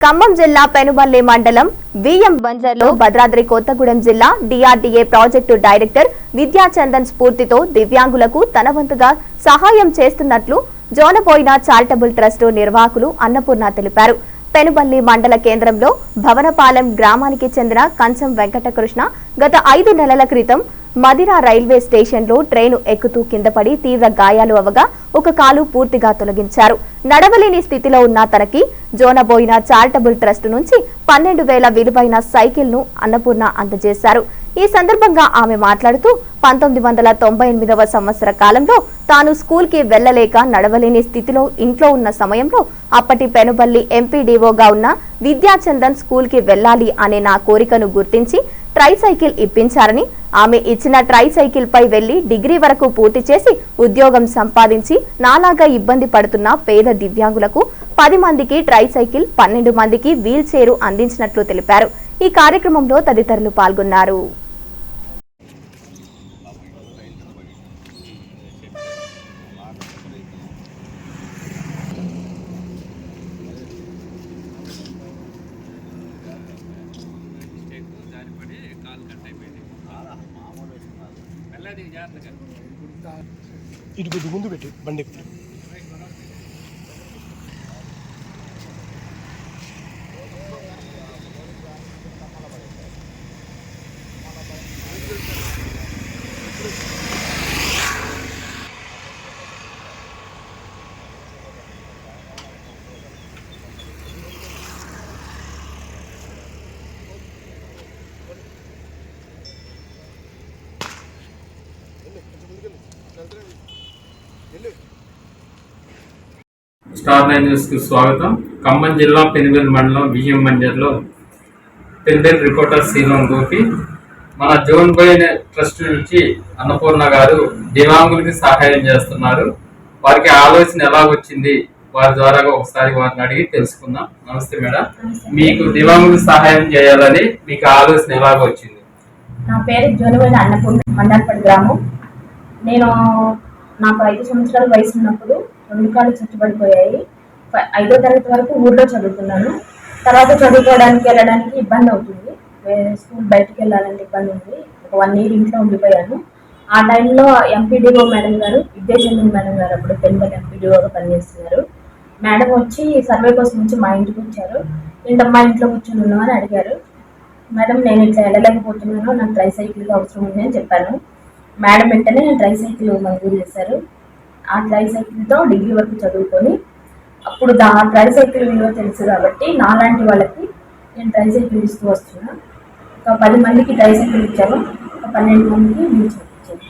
ఖమ్మం జిల్లా పెనుబల్లి మండలం విఎం బంజర్లో భద్రాద్రి కొత్తగూడెం జిల్లా డిఆర్డీఏ ప్రాజెక్టు డైరెక్టర్ విద్యాచందన్ స్ఫూర్తితో దివ్యాంగులకు తన వంతుగా సహాయం చేస్తున్నట్లు జోనబోయిన చారిటబుల్ ట్రస్టు నిర్వాహకులు అన్నపూర్ణ తెలిపారు. పెనుబల్లి మండల కేంద్రంలో భవనపాలెం గ్రామానికి చెందిన కంచం వెంకటకృష్ణ గత ఐదు నెలల క్రితం మదిరా రైల్వే స్టేషన్లో ట్రైను ఎక్కుతూ కిందపడి తీవ్ర గాయాలు అవగా ఒక కాలు పూర్తిగా తొలగించారు. నడవలేని స్థితిలో ఉన్న తనకి జోనబోయిన చారిటబుల్ ట్రస్ట్ నుంచి పన్నెండు వేల విలువైన సైకిల్ను అన్నపూర్ణ అందజేశారు. ఈ సందర్భంగా ఆమె మాట్లాడుతూ పంతొమ్మిది వందల తొంభై ఎనిమిదవ సంవత్సర కాలంలో తాను స్కూల్కి వెళ్ళలేక నడవలేని స్థితిలో ఇంట్లో ఉన్న సమయంలో అప్పటి పెనుబల్లి ఎంపీడీఓగా ఉన్న విద్యాచందన్ స్కూల్కి వెళ్ళాలి అనే నా కోరికను గుర్తించి ట్రై సైకిల్ ఇప్పించారని ఆమె ఇచ్చిన ట్రై సైకిల్ పై వెళ్ళి డిగ్రీ వరకు పూర్తి చేసి ఉద్యోగం సంపాదించి నాలాగా ఇబ్బంది పడుతున్న పేద దివ్యాంగులకు పది మందికి ట్రై సైకిల్ పన్నెండు మందికి వీల్ చైరు అందించినట్లు తెలిపారు. ఈ కార్యక్రమంలో తదితరులు పాల్గొన్నారు. ఇటు ముందు పెట్టి బండి ఎక్కు. స్టార్ నైన్ న్యూస్కి స్వాగతం. ఖమ్మం జిల్లా పెనుగల్ మండలం బియ్యం మండలంలో పెనుగల్ రిపోర్టర్ శ్రీరామ్ గోపి మన జోన్ బై ట్రస్ట్ నుంచి అన్నపూర్ణ గారు దివ్యాంగులకి సహాయం చేస్తున్నారు. వారికి ఆలోచన ఎలా వచ్చింది వారి ద్వారా ఒకసారి వారిని అడిగి తెలుసుకుందాం. నమస్తే మేడం. మీకు దివ్యాంగులకు సహాయం చేయాలని మీకు ఆలోచన ఎలాగ వచ్చింది నా పేరు జోనివైన అన్నపూర్ణ మండలపడి గ్రామం. నేను నాకు ఐదు సంవత్సరాల వయసు ఉన్నప్పుడు రెండు కాళ్ళు చుట్టుపడిపోయాయి. ఐదో తరగతి వరకు ఊర్లో చదువుకున్నాను తర్వాత చదువుకోవడానికి వెళ్ళడానికి ఇబ్బంది అవుతుంది. వేరే స్కూల్ బయటకు వెళ్ళాలంటే ఇబ్బంది ఉంది. ఒక వన్ ఇయర్ ఇంట్లో ఉండిపోయాను. ఆ టైంలో ఎంపీడీఓ మేడం గారు విద్యాచంద్రన్ మేడం గారు అప్పుడు పెన్బల్ ఎంపీడీఓగా పనిచేస్తున్నారు. మేడం వచ్చి సర్వే కోసం వచ్చి మా ఇంటికి వచ్చారు. ఏంటమ్మా ఇంట్లో కూర్చొని ఉన్నామని అడిగారు. మేడం నేను ఇట్లా వెళ్ళలేకపోతున్నాను. నాకు ట్రై సైకిల్గా అవసరం ఉంది అని చెప్పాను. మేడం వెంటనే ట్రై సైకిల్ మంజూరు చేశారు. ఆ ట్రై సైకిల్తో డిగ్రీ వరకు చదువుకొని అప్పుడు దా ట్రై సైకిల్ విలువ తెలుసు కాబట్టి నాలాంటి వాళ్ళకి నేను ట్రై సైకిల్ ఇస్తూ వస్తున్నా. ఒక పది మందికి ట్రై సైకిల్ ఇచ్చాను ఒక పన్నెండు మందికి వీల్ చైర్ ఇచ్చాను